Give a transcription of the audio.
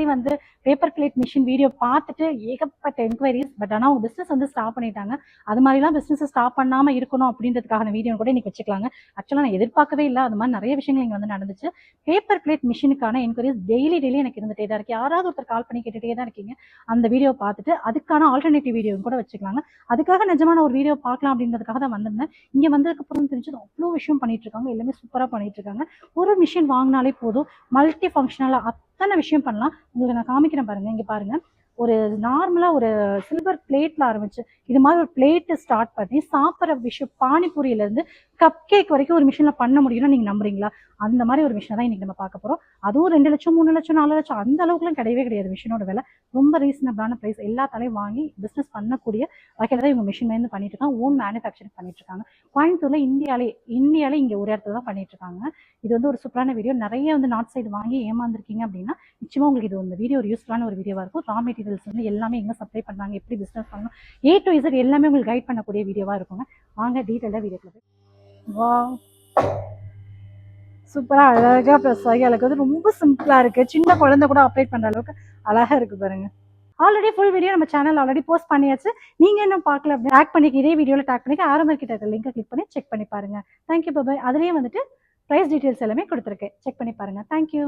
Already வந்து paper plate machine video பார்த்துட்டு ஏகப்பட்ட என்கொயரிஸ் பட் ஆனால் அவங்க பிஸ்னஸ் வந்து ஸ்டாப் பண்ணிட்டாங்க. அது மாதிரிலாம் பிஸ்னஸ் ஸ்டாப் பண்ணாமல் இருக்கணும் அப்படின்றதுக்கான வீடியோ கூட இன்னைக்கு வச்சுக்கலாங்க. ஆக்சுவலாக நான் எதிர்பார்க்கவே இல்லை. அது மாதிரி நிறைய விஷயங்கள் இங்கே வந்து நடந்துச்சு. பேப்பர் பிளேட் மிஷினுக்கான என்கொயரிஸ் டெய்லி டெய்லி எனக்கு இருந்துகிட்டே தான் இருக்கு. யாராவது ஒருத்தர் கால் பண்ணி கேட்டுகிட்டே தான் இருக்கீங்க. அந்த வீடியோ பார்த்துட்டு அதுக்கான ஆல்டர்னேட்டிவ் வீடியோ கூட வச்சுக்கலாங்க. அதுக்காக நிஜமான ஒரு வீடியோ பார்க்கலாம் அப்படின்றதுக்காக தான் வந்திருந்தேன். இங்கே வந்ததுக்கு அப்புறம் தெரிஞ்சது அவ்வளோ விஷயம் பண்ணிட்டு இருக்காங்க. எல்லாமே சூப்பராக பண்ணிட்டு இருக்காங்க. ஒரு மிஷின் வாங்கினாலே போதும். மல்டி ஃபங்க்ஷனலாக அத்தனை விஷயம் பண்ணலாம். உங்களுக்கு நான் காமிக்கிறேன் பாருங்க இங்கே பாருங்க. ஒரு நார்மலாக ஒரு சில்வர் பிளேட்டில் ஆரம்பிச்சு இது மாதிரி ஒரு பிளேட்டு ஸ்டார்ட் பண்ணி சாப்பிட்ற விஷயம் பானிபூரியிலேருந்து கப் கேக் வரைக்கும் ஒரு மிஷினில் பண்ண முடியும்னா நீங்கள் நம்புறீங்களா? அந்த மாதிரி ஒரு மிஷினை தான் இன்றைக்கி நம்ம பார்க்க போகிறோம் அதுவும் ரெண்டு லட்சம் மூணு லட்சம் நாலு லட்சம் அந்த அளவுக்குலாம் கிடையவே கிடையாது மிஷினோட விலை. ரொம்ப ரீசனபிளான ப்ரைஸ் எல்லாத்தாலையும் வாங்கி பிஸ்னஸ் பண்ணக்கூடிய வகையில் தான் இவங்க மிஷின் வந்து பண்ணிட்டு இருக்காங்க. ஓன் மேனுஃபேக்சரிங் பண்ணிட்டு இருக்காங்க. கோயம்புத்தூரில் இந்தியாலே இந்தியாலே இங்கே ஒரு இடத்துல தான் பண்ணிட்டு இருக்காங்க. இது வந்து ஒரு சூப்பரான வீடியோ நிறைய வந்து நார்த் சைடு வாங்கி ஏமாந்துருக்கீங்க அப்படின்னா நிச்சயமாக உங்களுக்கு இது இந்த வீடியோ ஒரு யூஸ்ஃபுல்லான ஒரு வீடியோவாக இருக்கும். ரா மெட்டீரியல் வந்து எல்லாமே எங்க சப்ளை பண்ணாங்க எப்படி பிசினஸ் பண்ணணும் ஏ டு இசட் எல்லாமே உங்களுக்கு கைட் பண்ணக்கூடிய வீடியோவா இருக்குங்க. வாங்க டீட்டெயிலாக வீடியோக்குள்ள போய் வா சூப்பரா அழகா ப்ளஸ் ஆகி அழகு வந்து ரொம்ப சிம்பிளா இருக்கு. சின்ன குழந்தை கூட ஆப்ரேட் பண்ற அளவுக்கு அழகா இருக்கு பாருங்க. ஆல்ரெடி ஃபுல் வீடியோ நம்ம சேனல் ஆல்ரெடி போஸ்ட் பண்ணியாச்சு. நீங்க இன்னும் பார்க்கல அப்படி டேக் பண்ணி இதே வீடியோவில் டேக் பண்ணி ஆரம்பர் கிட்ட இருக்க லிங்கை கிளிக் பண்ணி செக் பண்ணி பாருங்க. தேங்க்யூ பாபாய் அதுலேயே வந்துட்டு ப்ரைஸ் டீட்டெயில்ஸ் எல்லாமே கொடுத்துருக்கேன். செக் பண்ணி பாருங்க. தேங்க்யூ